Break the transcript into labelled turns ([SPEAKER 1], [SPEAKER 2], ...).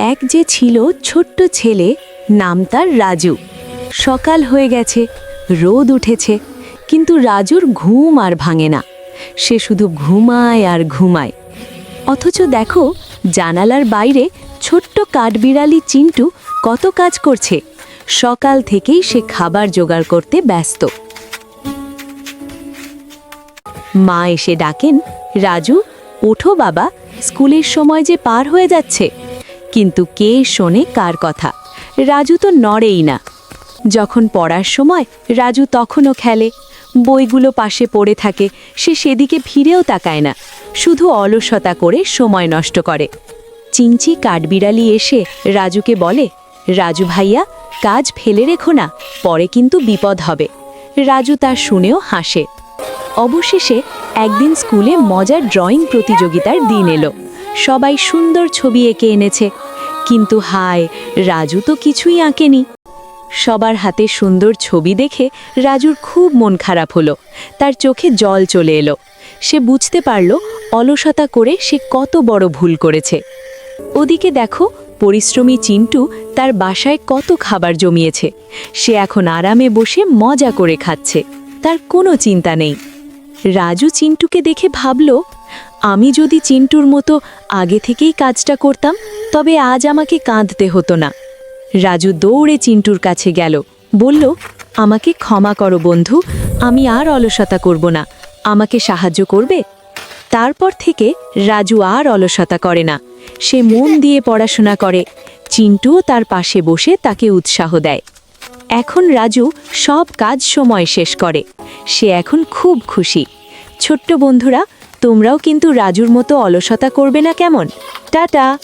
[SPEAKER 1] এক যে ছিল ছোট্ট ছেলে, নাম তার রাজু। সকাল হয়ে গেছে, রোদ উঠেছে, কিন্তু রাজুর ঘুম আর ভাঙে না। সে শুধু ঘুমায় আর ঘুমায়। অথচ দেখো, জানালার বাইরে ছোট্ট কাঠবিড়ালি চিন্টু কত কাজ করছে। সকাল থেকেই সে খাবার জোগাড় করতে ব্যস্ত। মা এসে ডাকেন, রাজু, ওঠো বাবা, স্কুলের সময় যে পার হয়ে যাচ্ছে। কিন্তু কে শোনে কার কথা? রাজু তো নড়েই না। যখন পড়ার সময় রাজু তখনও খেলে। বইগুলো পাশে পড়ে থাকে, সে সেদিকে ফিরেও তাকায় না। শুধু অলসতা করে সময় নষ্ট করে। চিঞ্চি কাঠবিড়ালি এসে রাজুকে বলে, রাজু ভাইয়া, কাজ ফেলে রেখো না, পরে কিন্তু বিপদ হবে। রাজু তা শুনেও হাসে। অবশেষে একদিন স্কুলে মজার ড্রয়িং প্রতিযোগিতার দিন এলো। সবাই সুন্দর ছবি এঁকে এনেছে। কিন্তু হায়, রাজু তো কিছুই আঁকেনি। সবার হাতে সুন্দর ছবি দেখে রাজুর খুব মন খারাপ হলো। তার চোখে জল চলে এলো। সে বুঝতে পারল অলসতা করে সে কত বড় ভুল করেছে। ওদিকে দেখো, পরিশ্রমী চিন্টু তার বাসায় কত খাবার জমিয়েছে। সে এখন আরামে বসে মজা করে খাচ্ছে। তার কোনো চিন্তা নেই। রাজু চিন্টুকে দেখে ভাবল, আমি যদি চিন্টুর মতো আগে থেকেই কাজটা করতাম, তবে আজ আমাকে কাঁদতে হতো না। রাজু দৌড়ে চিন্টুর কাছে গেল, বলল, আমাকে ক্ষমা করো বন্ধু, আমি আর অলসতা করব না। আমাকে সাহায্য করবে? তারপর থেকে রাজু আর অলসতা করে না। সে মন দিয়ে পড়াশোনা করে, চিন্টুও তার পাশে বসে তাকে উৎসাহ দেয়। এখন রাজু সব কাজ সময় শেষ করে। সে এখন খুব খুশি। ছোট্ট বন্ধুরা, তোমরাও কিন্তু রাজুর মতো অলসতা করবে না কেমন? টাটা!